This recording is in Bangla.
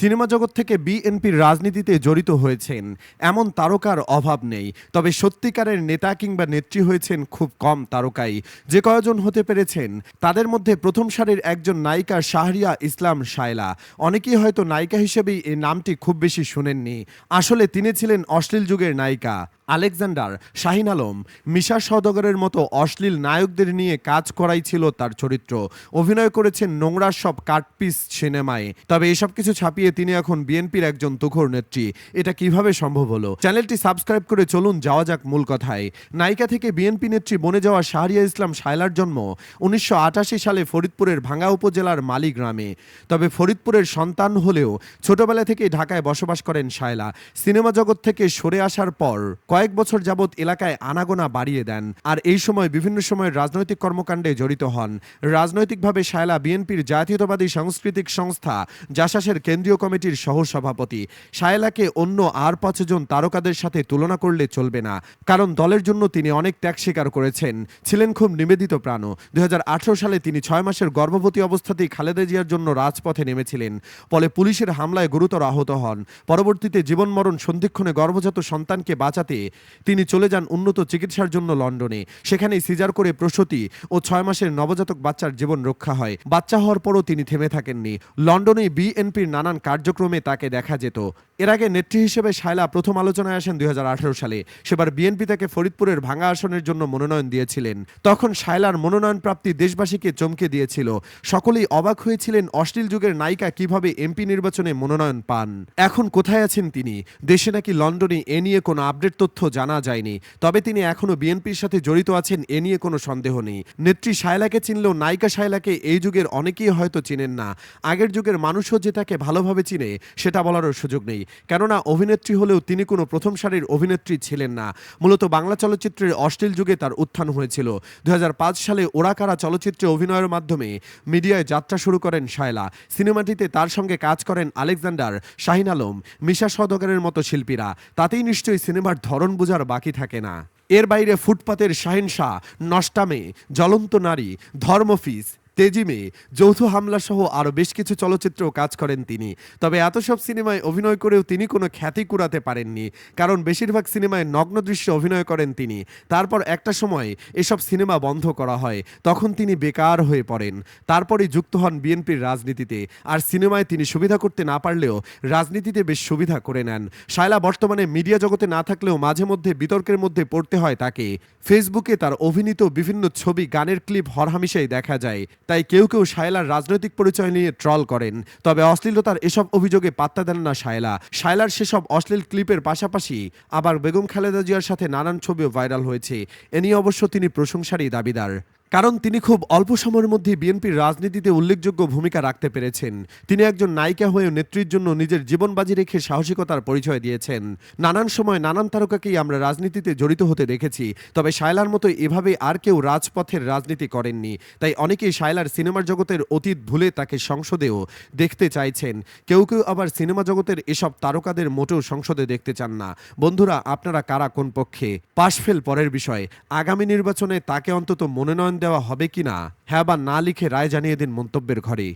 সিনেমা জগৎ থেকে বিএনপির রাজনীতিতে জড়িত হয়েছেন। এমন তারকার অভাব নেই। তবে সত্যিকারের নেতা কিংবা নেত্রী হয়েছেন খুব কম তারকাই। যে কয়জন হতে পেরেছেন, তাদের মধ্যে প্রথম সারির একজন নায়িকা শাহরিয়া ইসলাম শায়লা। অনেকেই হয়তো নায়িকা হিসেবেই এই নামটি খুব বেশি শুনেননি। আসলে তিনি ছিলেন অশ্লীল যুগের নায়িকা। আলেকজান্ডার, শাহিন আলম, মিশা সওদাগরের মতো অশ্লীল নায়কদের নিয়ে কাজ করাই ছিল তার চরিত্র। অভিনয় করেছেন নোংরা সব কাটপিস সিনেমায়। তবে এসব কিছু ছাপিয়ে তিনি এখন বিএনপির একজন তুখর নেত্রী। এটা কীভাবে সম্ভব হলো? চ্যানেলটি সাবস্ক্রাইব করে চলুন, যাওয়া যাক মূল কথায়। নায়িকা থেকে বিএনপি নেত্রী বনে যাওয়া শাহরিয়া ইসলাম শায়লার জন্ম উনিশশো আটাশি সালে ফরিদপুরের ভাঙ্গা উপজেলার মালি গ্রামে। তবে ফরিদপুরের সন্তান হলেও ছোটবেলা থেকে ঢাকায় বসবাস করেন শায়লা। সিনেমা জগৎ থেকে সরে আসার পর কয়েক বছর যাবৎ এলাকায় আনাগোনা বাড়িয়ে দেন আর এই সময় বিভিন্ন সময় রাজনৈতিক কর্মকাণ্ডে জড়িত হন। রাজনৈতিকভাবে শায়লা বিএনপির জাতীয়তাবাদী সাংস্কৃতিক সংস্থা জাসাসের কেন্দ্রীয় কমিটির সহসভাপতি। শায়লাকে অন্য আর পাঁচজন তারকাদের সাথে তুলনা করলে চলবে না, কারণ দলের জন্য তিনি অনেক ত্যাগ স্বীকার করেছেন। ছিলেন খুব নিবেদিত প্রাণ দু হাজার আঠেরো সালে তিনি ছয় মাসের গর্ভবতী অবস্থাতেই খালেদা জিয়ার জন্য রাজপথে নেমেছিলেন। ফলে পুলিশের হামলায় গুরুতর আহত হন। পরবর্তীতে জীবনমরণ সন্ধিক্ষণে গর্ভজাত সন্তানকে বাঁচাতে তিনি চলে যান উন্নত চিকিৎসার জন্য লন্ডনে। সেখানেই সিজার করে প্রসূতি ও ছয় মাসের নবজাতক বাচ্চার জীবন রক্ষা হয়। বাচ্চা হওয়ার পরও তিনি থেমে থাকেননি। লন্ডনে বিএনপির নানান কার্যক্রমে তাকে দেখা যেত। এর আগে নেত্রী হিসেবে শায়লা প্রথম আলোচনায় আসেন দুই হাজার আঠারো সালে। সেবার বিএনপি তাকে ফরিদপুরের ভাঙা আসনের জন্য মনোনয়ন দিয়েছিলেন। তখন শায়লার মনোনয়ন প্রাপ্তি দেশবাসীকে চমকে দিয়েছিল। সকলেই অবাক হয়েছিলেন অশ্লীল যুগের নায়িকা কীভাবে এমপি নির্বাচনে মনোনয়ন পান। এখন কোথায় আছেন তিনি? দেশে নাকি লন্ডনে এ নিয়ে কোনো আপডেট তথ্য জানা যায়নি। তবে তিনি এখনও বিএনপির সাথে জড়িত আছেন, এ নিয়ে কোনো সন্দেহ নেই। নেত্রী শায়লাকে চিনলেও নায়িকা শায়লাকে এই যুগের অনেকেই হয়তো চিনেন না। আগের যুগের মানুষও যে তাকে ভালোভাবে চিনে, সেটা বলারও সুযোগ নেই। কেননা অভিনেত্রী হলেও তিনি কোনো প্রথম সারির অভিনেত্রী ছিলেন না। মূলত বাংলা চলচ্চিত্রের অশ্লীল যুগে তার উত্থান হয়েছিল। দু হাজার পাঁচ সালে ওরাকারা চলচ্চিত্রে অভিনয়ের মাধ্যমে মিডিয়ায় যাত্রা শুরু করেন শায়লা। সিনেমাটিতে তার সঙ্গে কাজ করেন আলেকজান্ডার, শাহিন আলম, মিশা সওদাগরের মতো শিল্পীরা। তাতেই নিশ্চয়ই সিনেমার ধরন বোঝার বাকি থাকে না। এর বাইরে ফুটপাতের শাহেনশাহ নষ্টামে জ্বলন্ত নারী ধর্মফিস তেজিমে যৌথ হামলা সহ আরও বেশ কিছু চলচ্চিত্রেও কাজ করেন তিনি। তবে এত সব সিনেমায় অভিনয় করেও তিনি কোনো খ্যাতি কুড়াতে পারেননি, কারণ বেশিরভাগ সিনেমায় নগ্ন দৃশ্যে অভিনয় করেন তিনি। তারপর একটা সময় এসব সিনেমা বন্ধ করা হয়, তখন তিনি বেকার হয়ে পড়েন। তারপরে যুক্ত হন বিএনপির রাজনীতিতে, আর সিনেমায় তিনি সুবিধা করতে না পারলেও রাজনীতিতে বেশ সুবিধা করে নেন। শায়লা বর্তমানে মিডিয়া জগতে না থাকলেও মাঝে মধ্যে বিতর্কের মধ্যে পড়তে হয় তাকে। ফেসবুকে তার অভিনীত বিভিন্ন ছবি গানের ক্লিপ হরহামিশাই দেখা যায়। তাই কেউ কেউ শায়লার রাজনৈতিক পরিচয় নিয়ে ট্রল করেন। তবে অশ্লীলতার এসব অভিযোগে পাত্তা দেন না শায়লা। শায়লার সেসব অশ্লীল ক্লিপের পাশাপাশি আবার বেগম খালেদা জিয়ার সাথে নানান ছবিও ভাইরাল হয়েছে। এ নিয়ে অবশ্য তিনি প্রশংসারই দাবিদার। কারণ তিনি খুব অল্প সময়ের মধ্যে বিএনপির রাজনীতিতে উল্লেখযোগ্য ভূমিকা রাখতে পেরেছেন। তিনি একজন নায়িকা হয়ে নেত্রীর জন্য নিজের জীবন বাজি রেখে সাহসিকতার পরিচয় দিয়েছেন। নানান সময় নানান তারকাকেই আমরা রাজনীতিতে জড়িত হতে দেখেছি, তবে শায়লার মতো এভাবে আর কেউ রাজপথের রাজনীতি করেননি। তাই অনেকেই শায়লার সিনেমার জগতের অতীত ভুলে তাকে সংসদেও দেখতে চাইছেন। কেউ কেউ আবার সিনেমা জগতের এসব তারকাদের মোটেও সংসদে দেখতে চান না। বন্ধুরা, আপনারা কারা কোন পক্ষে? পাশ ফেল পরের বিষয়। আগামী নির্বাচনে তাকে অন্তত মনোনয়ন দেওয়া হবে কিনা হ্যাঁ বা না লিখে রায় জানিয়ে দিন মন্তব্যের ঘরে।